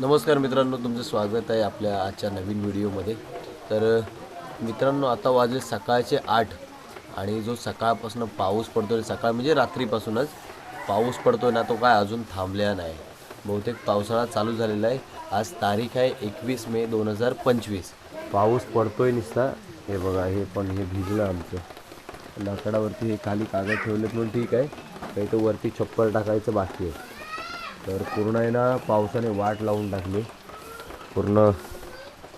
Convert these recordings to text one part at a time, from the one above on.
नमस्कार मित्रांनो तुमचं स्वागत आहे आपल्या आजच्या नवीन व्हिडिओमध्ये. तर मित्रांनो आता वाजले सकाळचे आठ आणि जो सकाळपासून पाऊस पडतो सकाळ म्हणजे रात्रीपासूनच पाऊस पडतो ना तो काय अजून थांबलेला नाही. बहुतेक पावसाळा चालू झालेला आहे. आज तारीख आहे एकवीस मे दोन हजार पंचवीस. पाऊस पडतोय निसता. हे बघा हे पण हे भिजलं आमचं. लाकडावरती हे खाली कागद ठेवलेत म्हणून ठीक आहे. काही तर वरती छप्पर टाकायचं बाकी आहे. तर पूर्ण आहे ना पावसाने वाट लावून टाकली. पूर्ण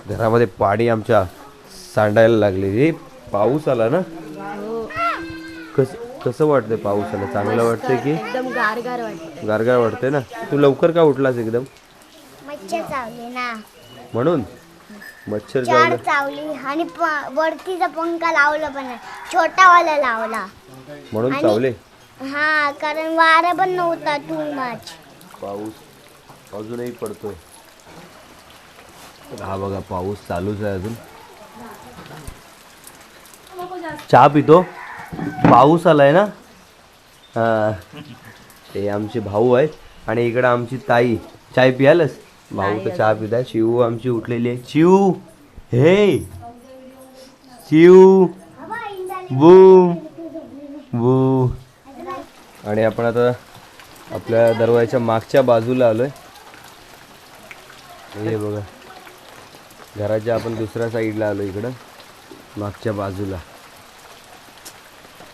घरामध्ये पाणी आमच्या सांडायला लागले. हे पाऊस आला ना? कस कसं वाटतंय पाऊस आला? चांगलं वाटतंय की? एकदम गारगार वाटत गारगार ना? तू लवकर का उठलास एकदम? मच्छर चावली ना. म्हणून? मच्छर चावलं. आणि वरतीचा पंखा लावला पण नाही. छोटावाला लावला. म्हणून आणि- चावले? हा कारण वारा पण नव्हता टू मच पाऊस अजूनही पडतोय. हा बघा पाऊस चालूच आहे अजून. चहा पितो? पाऊस आलाय ना? हा. ते आमचे भाऊ आहेत आणि इकडं आमची ताई. चाय पियालच भाऊ तर चहा पिताय. शिव आमची उठलेली आहे. शिव! हे! शिव! बू बू आणि आपण आता आपल्या दरवाजाच्या मागच्या बाजूला आलोय. हे बघा. घराच्या आपण दुसऱ्या साईडला आलो इकडं. मागच्या बाजूला.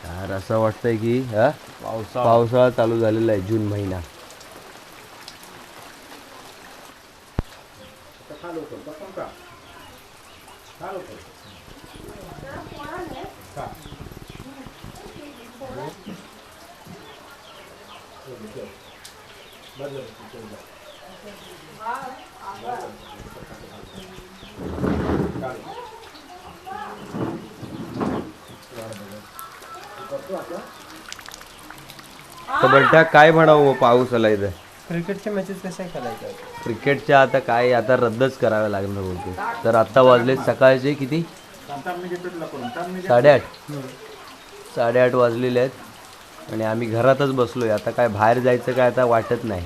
यार असं वाटतंय की हा? पावसाळा. चालू झालेला आहे जून महिना. तर बंट्या काय म्हणावं मग पाऊस आला इथं? क्रिकेटच्या मॅचेस कशा खेळायच्या क्रिकेटच्या आता काय आता रद्दच कराव्या लागणार बोलते तर आत्ता वाजले सकाळचे किती? साडेआठ. साडेआठ वाजलेले आहेत आणि आम्ही घरातच बसलोय. आता काय बाहेर जायचं काय आता वाटत नाही.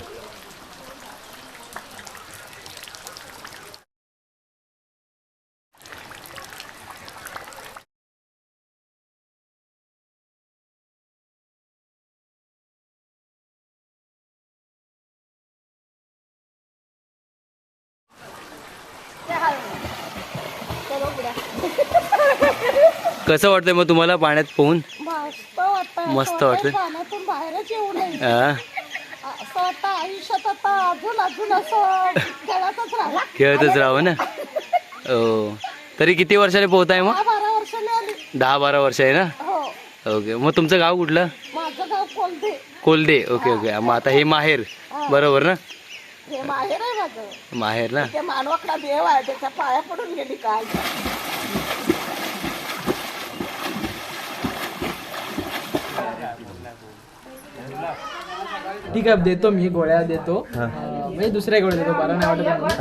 कसं वाटतंय मग तुम्हाला पाण्यात पोहून? मस्त वाटतं मस्त वाटतंय. पाण्यातून बाहेरच येऊ नये? असं वाटतं आयुष्यात आता अजून अजून असं खेळतच राहा खेळतच राहावं ना? हो तरी किती वर्षाने पोहताय मग? दहा बारा वर्षाने आली. दहा बारा वर्ष आहे ना? हो. ओके. मग तुमचं गाव कुठलं? माझं गाव कोलते कोलदे. Okay okay. मग आता हे माहेर. बरोबर ना? हे माहेर आहे माझं. माहेर ना? ते मानवकडा देव आहे. त्याच्या पाया पडून गेली काय ठीक आहे देतो मी गोळ्या देतो. अं, म्हणजे दुसऱ्या गोळ्या देतो बरं नाही वाटत.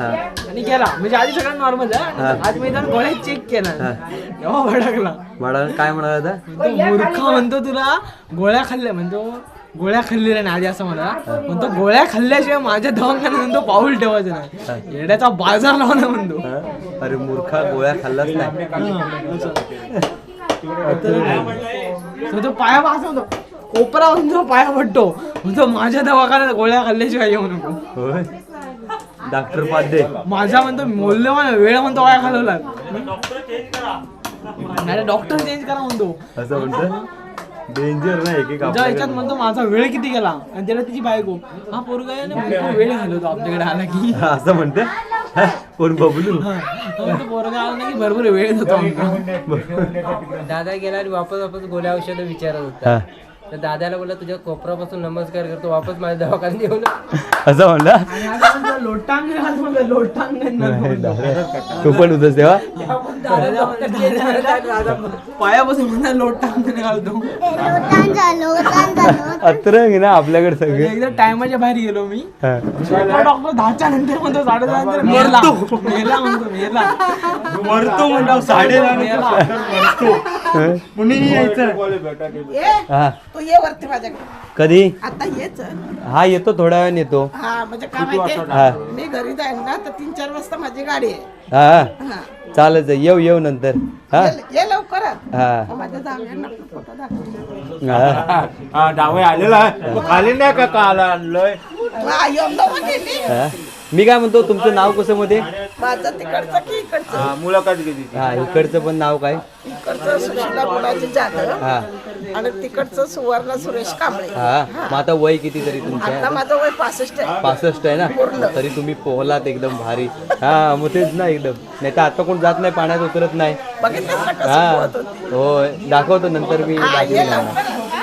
आणि गेला म्हणजे आधी सगळं नॉर्मल आहे. आज मी जाऊन गोळ्या चेक केला तेव्हा भडकला? मला काय म्हणाला म्हणतो मूर्ख म्हणतो तुला गोळ्या खाल्ल्या. म्हणतो गोळ्या खाल्लेल्या नाही आधी असं म्हणा म्हणतो गोळ्या खाल्ल्याशिवाय माझ्या दवाखान्यात म्हणतो पाऊल ठेवायचं नाही. येड्याचा बाजार लावला म्हणतो. हा? अरे मूर्खा गोळ्या खाल्लाच नाही. तर तो पाया पास होतो. कोपरा म्हणतो पाया पडतो. म्हणतो माझ्या दवाखान्यात गोळ्या खाल्ल्याशिवाय येऊ नको. होय. डॉक्टर पाध्ये माझा म्हणतो मौल्यवान वेळ म्हणतो काय घालवला नाही डॉक्टर चेंज करा म्हणतो. असं म्हणतं डेंजर नाही की तुझ्या ह्याच्यात म्हणतो माझा वेळ किती गेला? आणि त्याला तिची बायको हा पोरगा आहे ना भरपूर वेळ घालवतो आपल्याकडे आला की. असं म्हणते? कोण बबलू? हा, पोरगा आला ना की भरपूर वेळ जातो आमचा दादा गेला आणि वापस वापस गोळ्या औषध विचारत होता. हा. तर दादाला बोलला तुझ्या कोपरापासून नमस्कार करतो वापस माझ्या दवाखान्यात येऊन असं म्हणला? आणि आता म्हणतो लोटांगण घाल म्हणतो, लोटांगण घाल म्हणतो. तू पण होतस तेव्हा? पायापासून म्हणा लोटांगण घालतो अत्रंग ना आपल्याकडे सगळे. एकदा टायमाच्या बाहेर गेलो मी. डॉक्टर दहाच्या नंतर म्हणतो साडे दहा नंतर मेला. मेला म्हणतो मेला. मरतो म्हणतो साडे हा? तू ये वरती माझ्याकडे. कधी? आता येच. हा येतो थोड्या वेळाने येतो. हा म्हणजे काय माहितीये हा. मी घरी जाईन ना तर तीन चार वाजता माझी गाडी आहे. हा हा. चालत येऊ येऊ नंतर. हा. ये- ये लवकरात हा. माझ्या जावयांना फोटो दाखव. हा. डावे आलेला आहे. खाली नाही का काल आणलंय? हा, गेली. हा. मी काय म्हणतो तुमचं नाव कसं मध्ये? माझं तिकडचं की इकडचं? मुलाखत घेतली हा इकडचं पण नाव काय? इकडचं सुशीला गुणाजी जाधव हा. आणि तिकडचं सुवर्ण सुरेश कांबळे. हा मग आता वय किती तरी आता तुमच्या माझं वय पासष्ट आहे. पासष्ट आहे ना? तरी तुम्ही पोहलात एकदम भारी. हा मग तेच ना एकदम. नाही तर आता कोण जात नाही पाण्यात उतरत नाही. बघितलं ना कसं हा. पोहत होती? होय दाखवतो नंतर मी दाखवेन.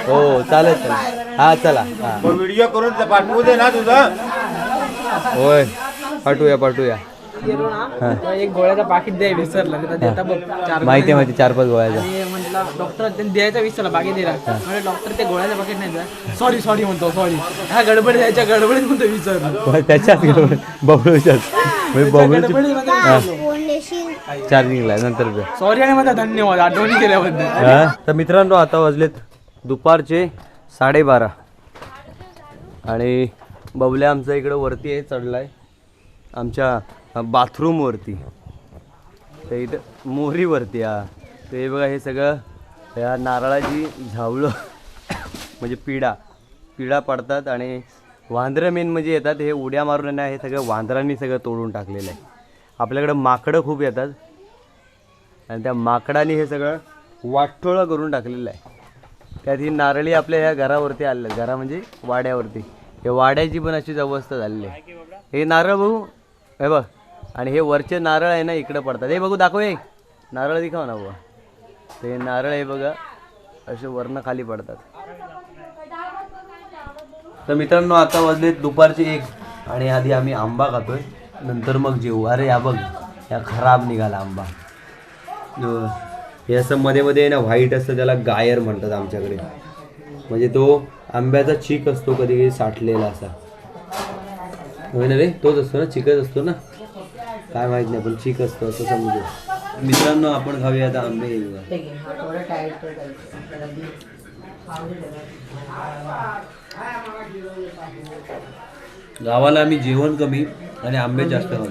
हो चालेल चालेल. हा चला. हा. व्हिडिओ करून पाठवू दे ना तुझं. होय पाठवूया पाठवूया. गेलो ना एक गोळ्याचा पाकिट द्याय विसरला. नाही तर देता बघ चार माहिती आहे माहिती चार पाच गोळ्याचा आणि म्हटलं डॉक्टर त्यांनी द्यायचा विसरला बाकी दिला. म्हणजे डॉक्टर ते गोळ्याचं पाकिट नाही द्या. सॉरी सॉरी म्हणतो सॉरी ह्या गडबड द्यायच्या गडबडीत म्हणतो विसरलो. होय, त्याच्यात गेलो बबलूच्यात म्हणजे बबलूची फोन देशील चार्जिंगला आहे, नंतर. सॉरी आणि माझा धन्यवाद आठवणी केल्याबद्दल. हा. तर मित्रांनो आता वाजलेत दुपारचे साडेबारा. आणि बबल्या आमचा इकडं वरती आहे चढलाय. आमच्या बाथरूमवरती तर इथं मोहरीवरती हा. तर हे बघा हे सगळं या नारळाची झावळं म्हणजे पिढा. पिढा पडतात आणि वांद्रं मेन म्हणजे येतात हे उड्या मारून ना हे सगळं वांद्रांनी सगळं तोडून टाकलेलं आहे. आपल्याकडं माकडं खूप येतात. आणि त्या माकडाने हे सगळं वाटोळं करून टाकलेलं आहे. त्यात ही नारळी आपल्या ह्या घरावरती आलेल्या घरा म्हणजे वाड्यावरती. हे वाड्याची पण अशीच अवस्था झालेली आहे. हे नारळ बघू. हे बघ. आणि हे वरचे नारळ आहे ना इकडं पडतात. हे बघू दाखव हे. नारळ दिखाव ना बघा ते नारळ हे बघा असे वर्ण खाली पडतात. तर मित्रांनो आता वाजले दुपारचे एक. आणि आधी आम्ही आंबा खातोय. नंतर मग जेवू. अरे या बघ. या खराब निघाला आंबा. हे असं मध्ये मध्ये आहे ना व्हाईट असतं त्याला गायर म्हणतात आमच्याकडे. म्हणजे तो आंब्याचा चीक असतो कधी कधी साठलेला असा. होय ना रे? तोच असतो ना? चिकच असतो ना? काय माहीत नाही पण चीक असतो असं समजू. मित्रांनो आपण खाऊया आता आंबे गावाला आम्ही जेवण कमी आणि आंबे जास्त खातो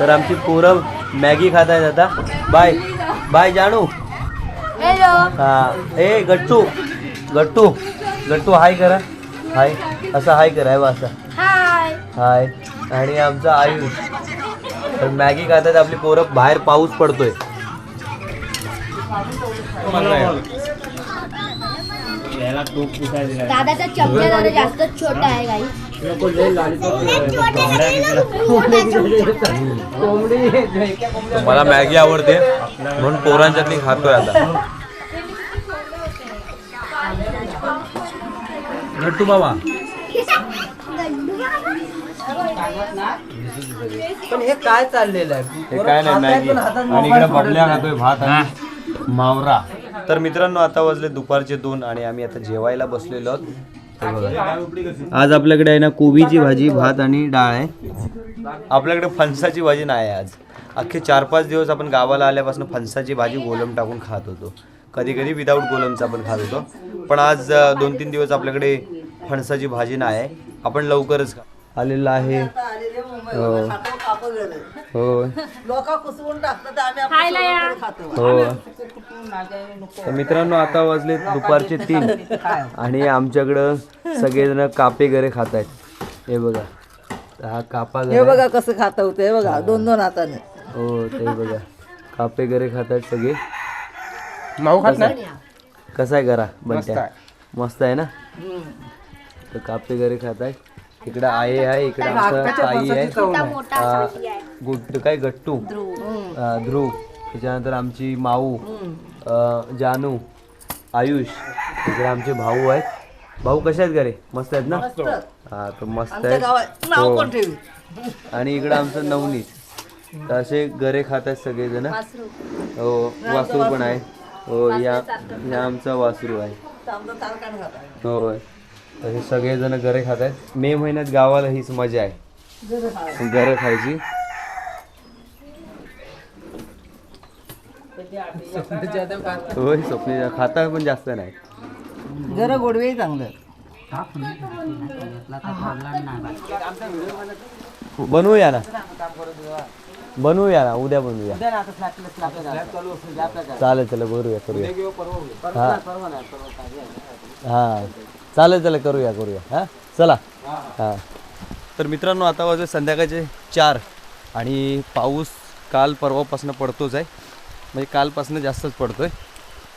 तर आमची पोरं मॅगी खात आहेत आता. बाय. बाय जाणू जानू हा. ए गट्टू. गट्टू. गट्टू हाय करा. हाय. असं हाय करा हे बघ असं. हाय. आणि आमचा आयुष. तर मॅगी खातात आपली पोरं बाहेर पाऊस पडतोय. दादाचा चमचा जरा जास्तच छोटा आहे काही मला मॅगी आवडते. म्हणून पोरांच्यातली खातोय आता. गट्टू बाबा. पण हे काय चाललेलं आहे? हे काय नाही मॅगी. आणि इकडे बबल्या खातोय भात आणि मावरा. तर मित्रांनो आता वाजले दुपारचे दोन आणि आम्ही आता जेवायला बसलेलो आहोत. हे बघा. आज आपल्याकडे आहे ना कोबीची भाजी भात आणि डाळ आहे. आपल्याकडे फणसाची भाजी नाही आहे आज. अख्खे चार पाच दिवस आपण गावाला आल्यापासून फणसाची भाजी गोलम टाकून खात होतो. कधी कधी विदाऊट गोलमचा पण खात होतो. पण आज दोन तीन दिवस आपल्याकडे फणसाची भाजी नाही आहे. आपण लवकरच आलेला आहे. हो. हो. लोक कुसवून टाकतात आम्ही आपलं खातो. हो. तर मित्रांनो आता वाजले दुपारचे तीन. आणि आमच्याकडं सगळेजण कापे गरे खात आहेत. हे बघा. हा कापा हे गरे बघा कसं खात होते हे बघा. दोन दोन हाताने. हो ते बघा. कापे गरे खात आहेत सगळे. माऊ खात नाही? कसा आहे गरा बनत्या मस्त आहे ना? तर कापे गरे खात आहेत इकडं आई आहे इकडं आमचं ताई आहे. गुट काय गट्टू? ध्रुव. त्याच्यानंतर आमची माऊ. अ, जानू. आयुष. इकडे आमचे भाऊ आहेत. भाऊ कसे आहेत घरे? मस्त आहेत ना? हा तर मस्त आहेत. हो. आणि इकडं आमचं नवनीत. तर असे गरे खात आहेत सगळेजण. हो वासरू पण आहे. हो या या आमचा वासरू आहे. होय. तर हे सगळेजण गरे खात आहेत. मे महिन्यात गावाला हीच मजा आहे. गरं खायची. होय स्वप्नील खाता पण जास्त नाही. जरा गोडवे चांगलं. बनवूया ना. बनवूया ना उद्या बनवूया. चालेल चालेल करूया करूया. हा. हा. चालेल चालेल करूया करूया. हा? चला. हा. तर मित्रांनो आता वाजले संध्याकाळचे चार आणि पाऊस काल परवापासून पडतोच आहे. म्हणजे कालपासून जास्तच पडतोय.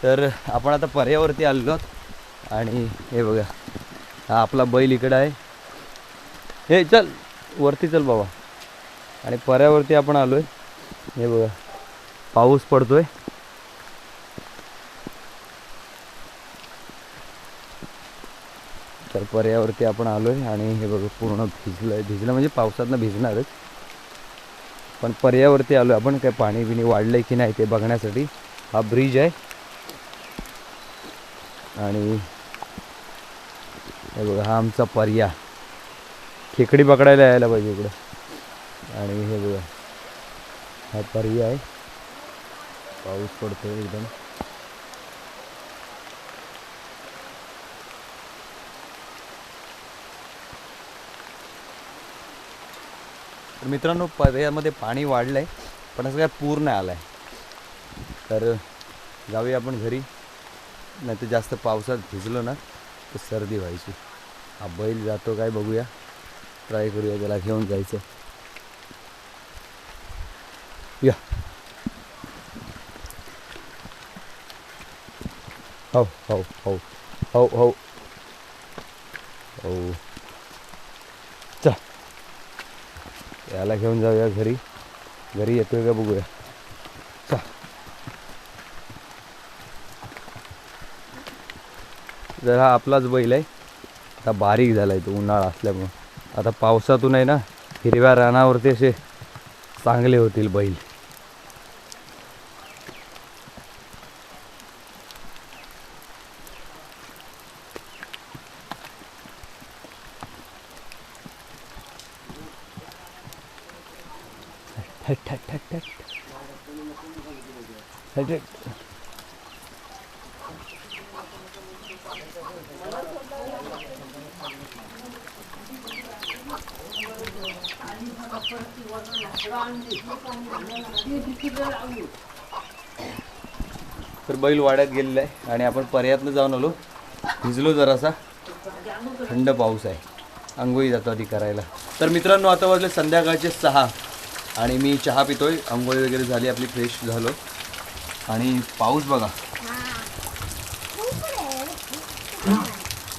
तर आपण आता पर्यावरती आलेलो आहोत. आणि हे बघा हा आपला बैल इकडं आहे. हे चल वरती चल बाबा. आणि पर्यावरती आपण आलो आहे हे बघा पाऊस पडतोय. तर पर्यावरती आपण आलो आहे आणि हे बघा पूर्ण भिजलं आहे भिजलं म्हणजे पावसातनं भिजणारच. पण पर्यावरती आलो आपण काय पाणी बिणी वाढलं आहे की नाही ते बघण्यासाठी हा ब्रिज आहे. आणि हे बघा हा आमचा पर्या खेकडी पकडायला यायला पाहिजे इकडं. आणि हे बघा हा पर्याय आहे. पाऊस पडतोय एकदम. तर मित्रांनो पर्यायामध्ये पाणी वाढलं आहे पण असं काय पूर नाही आलाय. आहे तर जाऊया आपण घरी. नाही तर जास्त पावसात भिजलो ना तर सर्दी व्हायची. हा बैल जातो काय बघूया. ट्राय करूया त्याला घेऊन जायचं. या. हो हो हो हो हो. हो. चल. याला घेऊन जाऊया घरी. घरी येतोय का बघूया. चल. जर हा आपलाच बैल आहे. आता बारीक झाला आहे तो उन्हाळा असल्यामुळं. आता पावसातून आहे ना हिरव्या रानावरती असे चांगले होतील बैल. तर बैल वाड्यात गेलेला आहे आणि आपण पर्यातनं जाऊन आलो. भिजलो जरासा. थंड पाऊस आहे. आंघोळी जातो आधी करायला. तर मित्रांनो आता वाजले संध्याकाळचे सहा. आणि मी चहा पितोय. आंघोळी वगैरे झाली आपली फ्रेश झालो. आणि पाऊस बघा.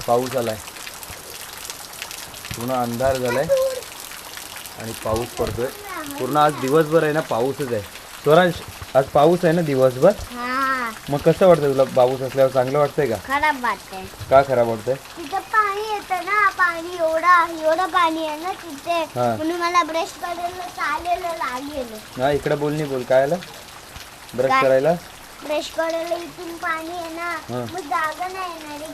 पाऊस आलाय. पूर्ण अंधार झालाय. आणि पाऊस पडतोय. पूर्ण आज दिवसभर आहे ना पाऊसच आहे. स्वरांश आज पाऊस आहे ना दिवसभर? हा. मग कसं वाटतं तुला पाऊस असल्यावर? चांगलं वाटतंय का? खराब वाटतंय. का खराब वाटतंय? तिथं पाणी येतं ना पाणी एवढं एवढं पाणी आहे ना तिथे. हा. म्हणून मला ब्रश करायला चालेल लागेल हा इकडे बोल नाही बोल. काय आलं? ब्रश काय? करायला? ब्रश करायला इथून पाणी आहे ना. मग जागा नाही येणार आहे.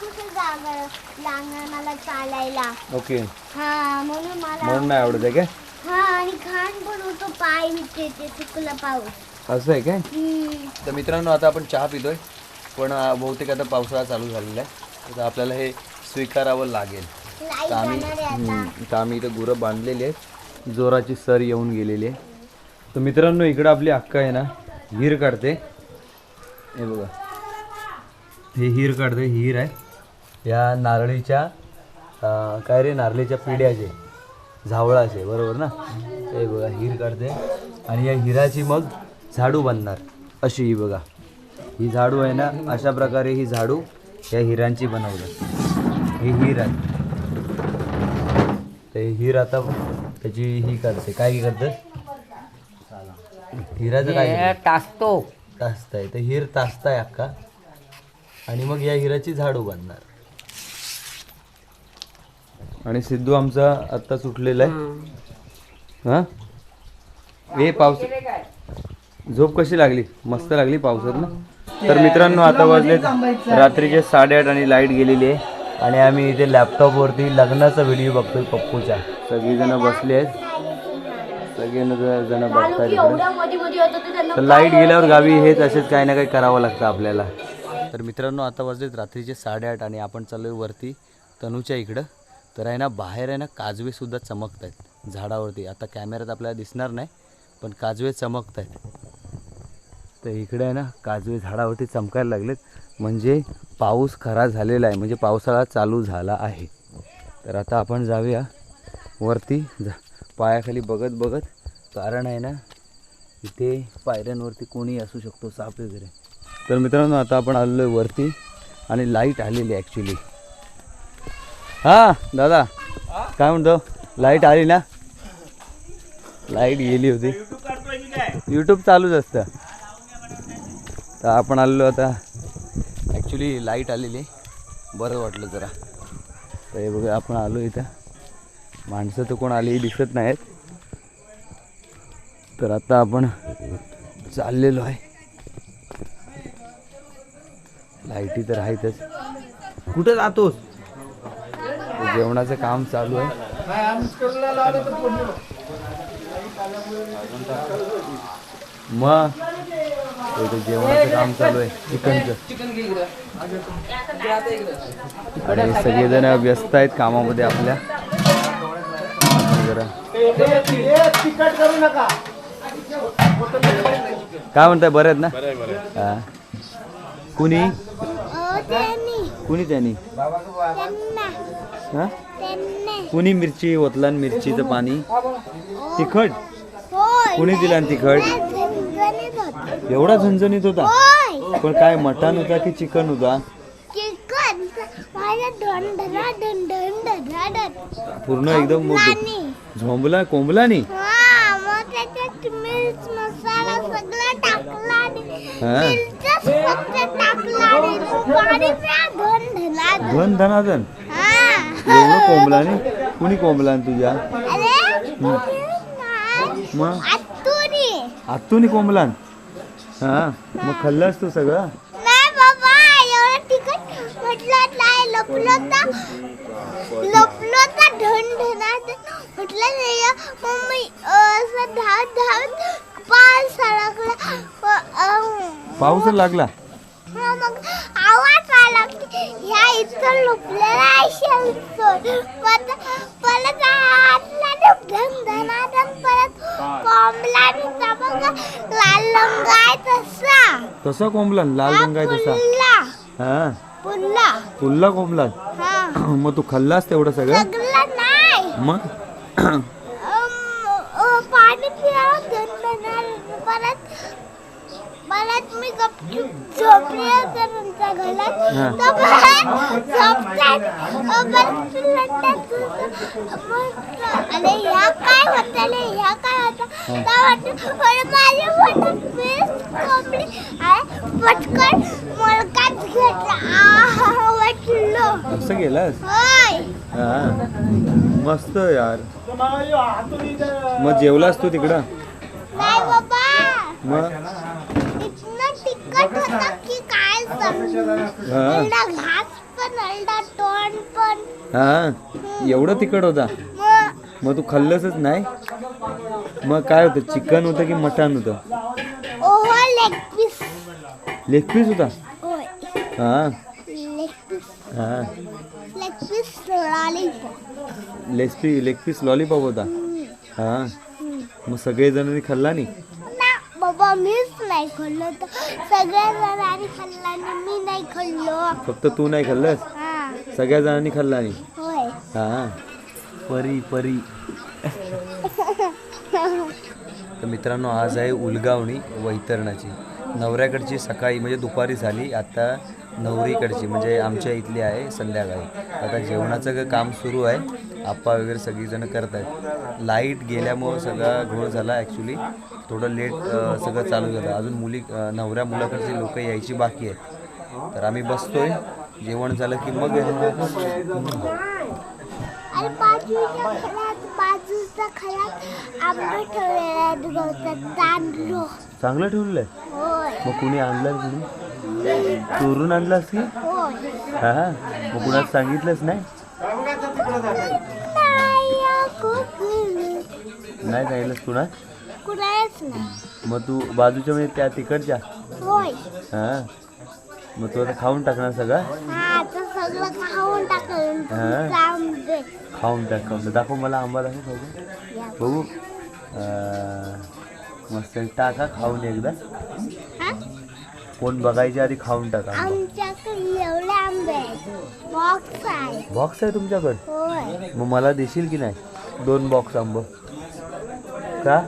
कुठे जागा लागणार मला चालायला? ओके. हा म्हणून मला म्हणून नाही आवडत आहे काय हा आणि घाण पण होतो पाय पाऊस. असं आहे काय? हम्म. तर मित्रांनो आता आपण चहा पितोय. पण अं, बहुतेक आता पावसाळा चालू झालेला आहे. तर आपल्याला हे स्वीकारावं लागेल. लाइट तर आम्ही जाणार आहे आता. हम्म, तर आम्ही इथं गुरं बांधलेली आहेत. जोराची सर येऊन गेलेली आहे. तर मित्रांनो इकडं आपली अक्का आहे ना हिर काढते. हे बघा. हे हिर काढते हिर आहे. या नारळीच्या अं, काय रे नारळीच्या पिढ्याचे झावळाचे बरोबर ना? हे बघा हिर काढते. आणि या हिराची मग झाडू बांधणार अशी ही बघा. ही झाडू आहे ना अशा प्रकारे ही झाडू या हिरांची बनवतात. ही हिर आहे. ते हिर आता त्याची ही करते. काय करते? हिराचं काय टाकतो तासताय तर हिर तासताय अक्का आणि मग या हिराची झाडू बांधणार आणि सिद्धू आमचा आत्ता सुटलेला आहे. हा? ए पाऊस झोप कशी लागली? मस्त लागली पावसात ना? तर मित्रांनो आता वाजले रात्रीचे साडेआठ आणि लाइट गेलेली आहे. आणि आम्ही इथे लॅपटॉपवरती लग्नाचा व्हिडिओ बघतोय पप्पूचा. सगळीजणं बसले आहेत. सगळे जण बघतात तर लाइट गेल्यावर गावी हेच असेच काही ना काही करावं लागतं आपल्याला. तर मित्रांनो आता वाजलेत रात्रीचे साडेआठ आणि आपण चाललो आहे वरती तनूच्या इकडं. तर आहे ना बाहेर आहे ना काजवेसुद्धा चमकत आहेत झाडावरती. आता कॅमेऱ्यात आपल्याला दिसणार नाही पण काजवे चमकत आहेत तर इकडे आहे ना काजवे झाडावरती चमकायला लागलेत. म्हणजे पाऊस खरा झालेला आहे म्हणजे पावसाळा चालू झाला आहे. तर आता आपण जाऊया. वरती जा. पायाखाली बघत बघत कारण आहे ना इथे पायऱ्यांवरती कोणी असू शकतो साप वगैरे. तर मित्रांनो आता आपण आलेलो आहे वरती आणि लाइट आलेली ॲक्च्युली हां दादा. काय म्हणतो? लाइट आली ना? लाइट गेली होती. यूट्यूब चालूच असतं. तर आपण आलेलो आता. ॲक्च्युली लाइट आलेली. बरं वाटलं जरा. तर हे बघा आपण आलो इथं. माणसं तर कोण आली दिसत नाहीत. तर आता आपण चाललेलो आहे. लाईटी तर आहेतच. कुठं जातोस? जेवणाचं काम चालू आहे. मग? इथं जेवणाचं काम चालू आहे. चिकनचं आणि सगळेजण व्यस्त आहेत कामामध्ये आपल्या. जरा. काय म्हणताय बरं आहेत ना? कुणी? कुणी त्यांनी? हा? कुणी मिरची ओतलान मिरचीचं पाणी? तिखट? कुणी दिला आणि तिखट. एवढा झणझणीत होता? पण काय मटण होता की चिकन होता? पूर्ण एकदम झोंबला कोंबला नाही धन धनाधन एवढं कोंबला नाही कुणी कोंबला तुझ्या? मग आत्तूनी. कोंबलान हा मग खाल्लंस तू सगळं? नाही बाबा एवढं तिखट म्हटलं नाही लपलो तर लपलो तर ढणढणाट म्हटलं नाही. मम्मी असं धावत धावत पाऊस लागला हा, मग आवाज आला की ह्या इथं लपलेला तर परत परत कोंबला लाल रंग आहे तसा. तसा कोंबला लाल रंग आहे तसा. पुल्ला. हा? पुल्ला. पुल्ला कोंबला? हा. मग तू खाल्लास तेवढं सगळं? सगळं नाही. मग? अम, अ, पाणी धनधनार परत परत मी गपचूप झोपले होते तुमच्या घरात. तर परत झोपतात अरे ह्या काय होतं रे? ह्या काय होतं? तर वाटलं अरे माझी पोटात वीस कोंबडी अरे पटकन मलकाच घेतला. वाटलं असं गेलास? होय. हा. मस्त यार. मग जेवलास तू तिकडं? नाही बाबा. मग इतनं तिखट होतं की काय समजू हा. एवढा घास पण एवढा तोंड पण. हा एवढं तिखट होता. मग मग तू खाल्लंसच नाही? मग काय होतं? चिकन होतं की मटण होतं? ओहो लेग पीस लेग पीस होता? होय. हा. लेग पीस हा. Leg piece lollipop leg piece leg piece lollipop होता? हा. मग सगळेजणांनी खाल्ला नाही? बाबा मीच नाही खाल्लो तर सगळ्या जणांनी खाल्ला आणि मी नाही खाल्लो. फक्त तू नाही खाल्लंस? हा. सगळ्या जणांनी खाल्ला नाही होय. हा. परी परी. तर मित्रांनो आज आहे उलगावणी वैतरणाची. नवऱ्याकडची सकाळी म्हणजे दुपारी झाली आता नवरीकडची म्हणजे आमच्या इथली आहे संध्याकाळी. आता जेवणाचं काम सुरू आहे. आप्पा वगैरे सगळीजणं करत आहेत लाइट गेल्यामुळं सगळा घोळ झाला ॲक्च्युली थोडं लेट सगळं चालू झालं. अजून मुली नवऱ्या मुलाकडची लोक यायची बाकी आहेत. तर आम्ही बसतोय. जेवण झालं की मग बाजूच्या खरात आंबे ठेवलेले आहेत तांदूळ. चांगलं ठेवलेलं आहे? होय. मग कुणी आणलं कुणी चोरून आणलास की? होय. हा मग कुणाला सांगितलंच नाही? नाही, सांगितलंस कुणा कुणालाच नाही. मग तू बाजूच्या म्हणजे त्या तिकडच्या? होय. हां. मग तू आता खाऊन टाकणार सगळं हा आता सगळं खाऊन टाकलं. हा. टाक खाऊन टाक. दाखव मला आंबा दाखव खाऊ या. बघू. अं, मस्त टाका खाऊन एकदा? कोण बघायच्या आधी खाऊन टाका. आमच्याकडे एवढे आंबे आहेत. बॉक्स आहे. बॉक्स आहे तुमच्याकडे? होय. मग मला देशील की नाही? दोन बॉक्स आंब. का?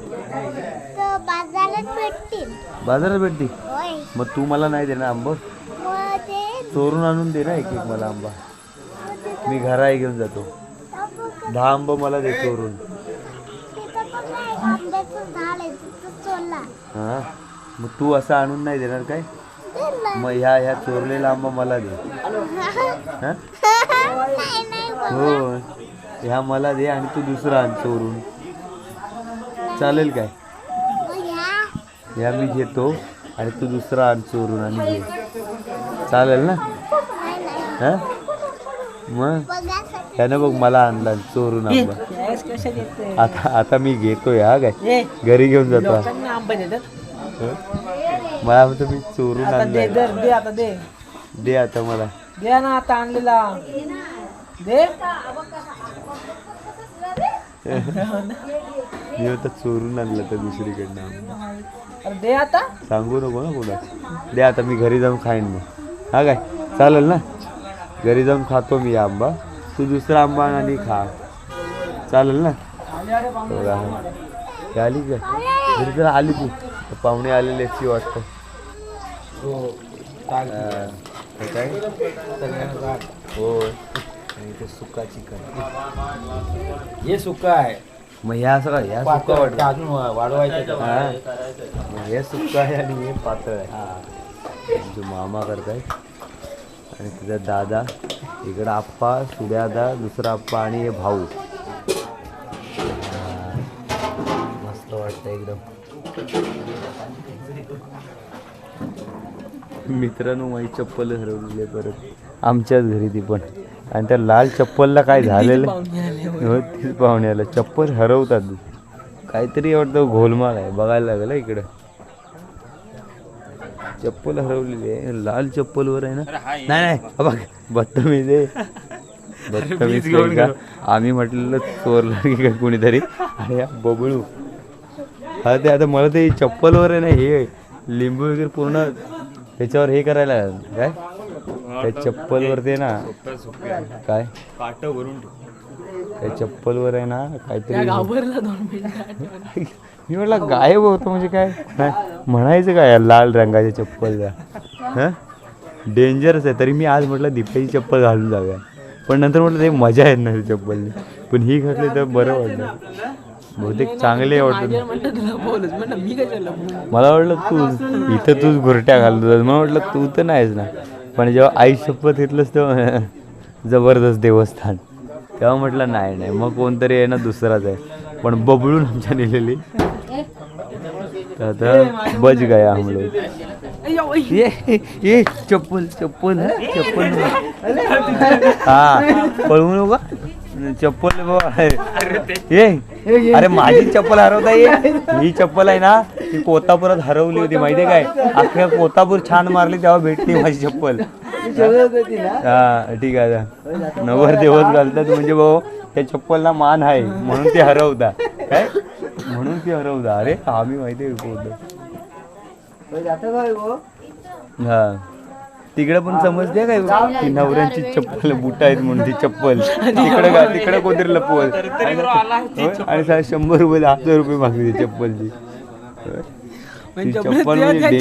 तर बाजारात भेटतील. बाजारात भेटती होय. मग तू मला नाही देणार आंब? मग ते चोरून आणून दे ना एक एक मला आंबा. मी घरा घेऊन जातो. दहा आंब मला दे चोरून पण नाही आंब्याचं झाड आहे तिथं चोरला हां. मग तू असं आणून नाही देणार काय. मग ह्या ह्या चोरलेला आंबा मला दे. हां? नाही नाही बघ. हो. ह्या मला दे आणि तू दुसरा आण चोरून. चालेल काय? ह्या. मी घेतो आणि तू दुसरा आण चोरून आणि घे. चालेल ना? नाही नाही. हां? मग? ह्यानं बघ मला आणला चोरून आंबा आता आता मी घेतोय हा काय? घरी घेऊन जातो. मला म्हणतो मी चोरून आता दे आणलाय दर दे आता दे. दे आता मला. दे ना आता आणलेला. दे. मी आता चोरून आणलं तर दुसरीकडनं. अरे दे आता. सांगू नको ना कोणा दे आता मी घरी जाऊन खाईन मग. हा काय? चालेल ना? घरी जाऊन खातो मी हा आंबा. तू दुसरा आंबा आण आणि खा. चालेल ना? बघा. हे आली काय घरी तर आली तू. पाहुणे आलेले अशी वाटतं. हे काय? इथे सुका चिकन. हे सुका आहे. मग ह्या सगळं ह्या सुका वाटतं अजून वाढवायचं हा. मग हे सुक्क आहे आणि हे पातळ आहे. जो मामा करतायत आणि तुझा दादा. इकडं आप्पा सुड्यादा दुसरा आप्पा आणि हे भाऊ. मस्त वाटतं एकदम. मित्रांनो माझी चप्पल हरवलेली आहे परत. आमच्याच घरी ती पण. आणि त्या लाल चप्पलला काय झालेलं? हो तीच पाहुणे आलं. चप्पल हरवतात. काहीतरी वाटतं घोलमाल आहे. बघायला लागलं इकडं. चप्पल हरवलेली आहे. लाल चप्पलवर आहे ना? नाही नाही. हा बघ बदतमीज आहे. बदतमीज नाही का? आम्ही म्हटलेलं चोरलं की काय कोणीतरी? आणि हा बबळू. हा ते आता मला ते चप्पलवर आहे ना हे लिंबू वगैरे पूर्ण त्याच्यावर हे करायला काय? त्या चप्पलवर ते ना काय? त्या चप्पलवर आहे ना काहीतरी मी म्हटलं गायब होतं म्हणजे काय? नाही, म्हणायचं काय लाल रंगाच्या चप्पलला? हां? डेंजरस आहे. तरी मी आज म्हटलं दीपाची चप्पल घालून जाऊया. पण नंतर म्हटलं ते मजा येत नाही चप्पलनी पण ही घातली तर बरं वाटलं बहुतेक चांगले वाटत म्हणलं तुला बोलच म्हणलं मी कशाला बोलू? मला वाटलं तू इथं तूच घुरट्या घालतो मला वाटलं तू तर नाहीस ना. पण जेव्हा आई शपथ घेतलंस तेव्हा जबरदस्त देवस्थान. तेव्हा म्हटलं नाही नाही मग कोणतरी आहे ना दुसराच आहे. पण बबळून आमच्या नेलेली. तर आता बच गया हम लोग. अय्यो, अय्यो. ये ये चप्पल चप्पल हं? चप्पल. हा पळवू नका चप्पल. ये. अरे माझी चप्पल हरवता ये. ही चप्पल आहे ना ती कोतापुरात हरवली होती माहितीये काय? अख्ख्या कोतापूर छान मारली तेव्हा भेटली माझी चप्पल. हा ठीक आहे आता. नवर दिवस घालतात म्हणजे भाऊ त्या चप्पलला मान आहे म्हणून ते हरवता. काय? म्हणून ती हरवता. अरे आम्ही माहिती हा. तिकडे पण समजते काय? की नवऱ्यांची चप्पल बुट आहेत म्हणून ती चप्पल. तिकडे का तिकडे कोणतरी लपवत होय? आणि सा- शंभर रुपये हजार रुपये मागली ती चप्पलची चप्पल म्हणजे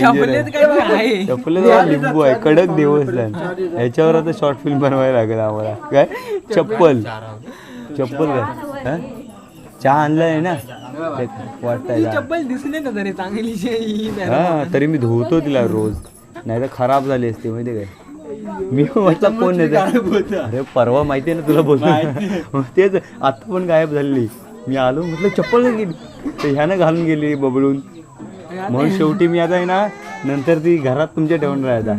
चप्पल लिंबू आहे? कडक देवस्थान याच्यावर आता शॉर्ट फिल्म बनवायला लागेल आम्हाला. काय? चप्पल. चप्पल काय? चहा आणलाय ना? ते वाटतंय ती चप्पल दिसली ना तरी चांगली. ही. हा तरी मी धुवतो तिला रोज. नाही तर खराब झाली असते माहिती काय? मी म्हटलं कोण नाही अरे परवा माहिती आहे ना तुला बोलतो तेच आता पण गायब झालेली. मी आलो म्हटलं चप्पल नाही गेली. तर ह्यानं घालून गेली बबळून म्हणून शेवटी मी आता आहे ना नंतर ती घरात तुमच्या ठेवून राहायचा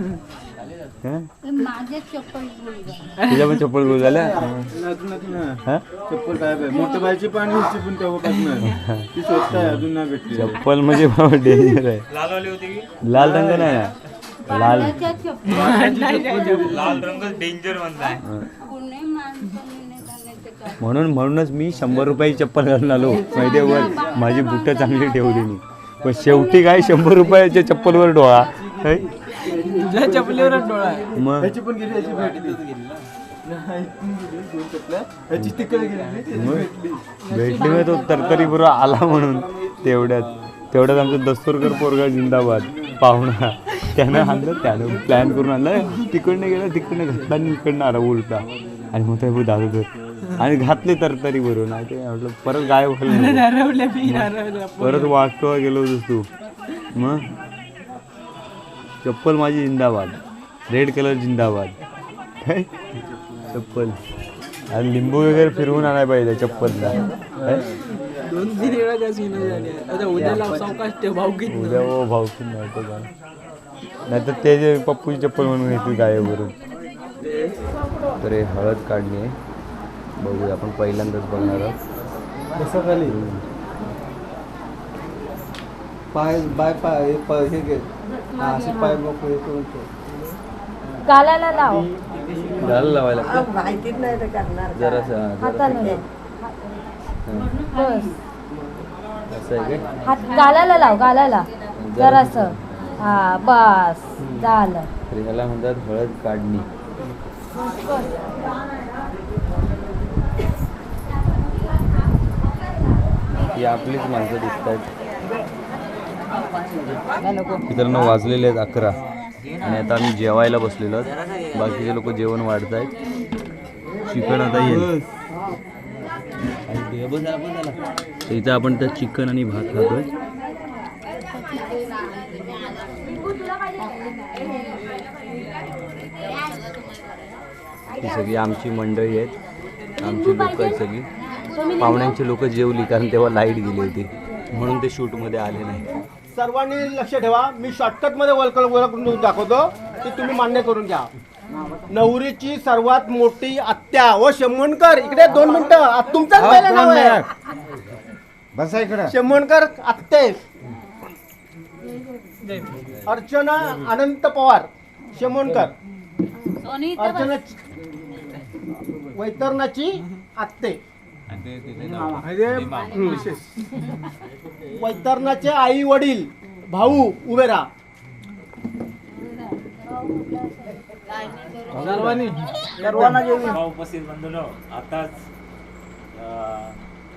हं? माझे चप्पल गुल तुझ्या पण चप्पल गोल झाल्या? चप्पल म्हणजे डेंजर आहे. लाल रंग नाही लाल. माणसाने जाण्याचे म्हणून म्हणूनच मी शंभर रुपयाची चप्पल घालून आलो. माहितीये वर? माझी बुटं चांगली ठेवली मी पण शेवटी काय शंभर रुपयाच्या चप्पलवर डोळा? तुझ्या चपलीवरच डोळा मग? भेटली. मग तो तरतरी बरोबर आला म्हणून तेवढ्यात. तेवढ्यात आमचं दस्तूरकर पोरगा जिंदाबाद. पाहुणा. त्यानं आणलं त्यानं प्लॅन करून आणलं. तिकडनं गेलं तिकडनं घातला आणि इकडनं आला उलटा. आणि मग ते दादा तर आणि घातले तरतरी बरोबर नाही ते म्हटलं परत गायब हरवल्या परत वाटतो गेलो होतोस तू. मग चप्पल माझी जिंदाबाद. रेड कलर जिंदाबाद. काय चप्पल. आणि लिंबू वगैरे फिरवून आणायला पाहिजे चप्पलला? दोन तीन वेळा त्या सीन झाल्या आता उद्याला सावकाश ठेव भाऊकीत उद्या ओ भाऊ नाही तर काय? नाही तर ते जे पप्पूची चप्पल म्हणून घेतली गायबवरून तर हे हळद काढली आहे. बघूया आपण पहिल्यांदाच बघणार आहोत. कसं खाली पाय बाय पाय हे पाय हे घे. हा, असे पाय मोकळे हे करून ठेव. गालाला लाव. घाल लावायला जरासं हाताला बस. असं आहे काय हात गालाला लाव गालाला. जरास. हा बस. झालं. तर ह्याला म्हणतात हळद काढणी. ही आपलीच माणसं दिसत आहेत मित्रांनो वाजलेले आहेत अकरा. आणि आता आम्ही जेवायला बसलेलो आहोत. बाकीचे लोक जेवण वाढत आहेत चिकन आता येईल. तर इथं आपण तर चिकन आणि भात खातोय. ही सगळी आमची मंडळी आहेत. आमची लोक आहेत सगळी. पाहुण्यांची लोक जेवली कारण तेव्हा लाइट गेली होती. म्हणून ते शूटमध्ये आले नाही. सर्वांनी लक्ष ठेवा. मी शॉर्टकटमध्ये ओळख दाखवतो ते तुम्ही मान्य करून घ्या. नवरीची सर्वात मोठी आत्या व शमनकर इकडे दोन मिनिटं. तुमचाच पहिलं नाव आहे. बसा इकडं. शमनकर आत्ते. अर्चना अनंत पवार. शमनकर अर्चना वैतरणाची आत्ते. वैतरणाचे आई वडील भाऊ उभे राहा. उपस्थित बंधूनो आताच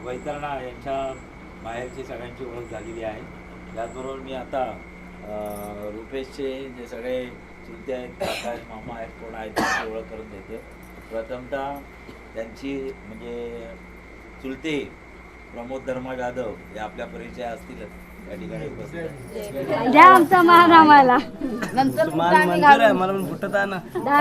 वैतरणा यांच्या बाहेरची सगळ्यांची ओळख झालेली आहे. त्याचबरोबर मी आता रुपेशचे जे सगळे चुलते आहेत काका आहेत मामा आहेत कोण आहेत त्यांची ओळख करून देते. प्रथमतः त्यांची म्हणजे चुलते प्रमोद धर्मा जाधव हे आपल्या परिचय असतीलच. द्या आमचा मान आम्हाला. नंतर ना दहा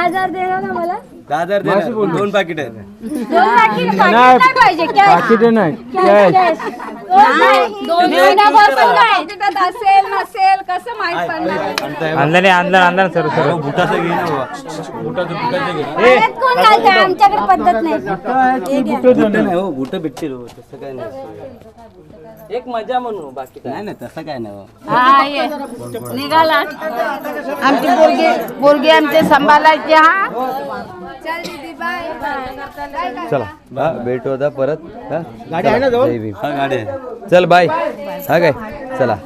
हजार द्या दहा हजार. दोन पाकिट. आहेत दोन पाकिट पाकिट नाही पाहिजे कॅश. नाही. कॅश. कॅश. दोन महिन्यापासून नाही तिथं असेल नसेल कसं माहीत पडणार? आणलं नाही आणलं आणलं सर सर. बुटाचं घे ना बाबा. परत कोण घालतंय? आमच्याकडे पद्धत नाही. बुट नाही. हो बुट भेटतील हो तसं काय नाही. एक मजा म्हणू बाकी नाही नाही तसं काय नाही हो. निघाला. आमची पोरगी पोरगी आमचे सांभाळायची हा. चल दीदी बाय. चला. हा भेटू आता परत. हा. गाडी आहे ना जवळ? हा गाडी आहे. चल बाय हा काय? चला.